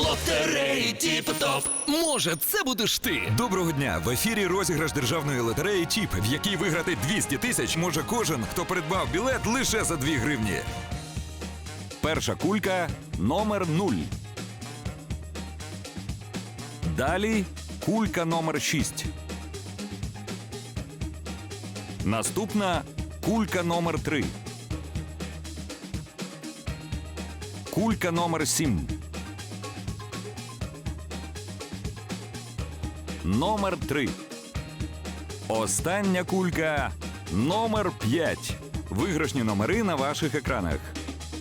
Лотереї Тіп-Топ. Може, це будеш ти. Доброго дня! В ефірі розіграш державної лотереї ТІП, в якій виграти 200 тисяч може кожен, хто придбав білет лише за 2 гривні. Перша кулька номер 0. Далі кулька номер 6. Наступна кулька номер 3. Кулька номер 7. Номер 3. Остання кулька номер 5. Виграшні номери на ваших екранах.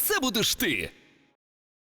це будеш ти.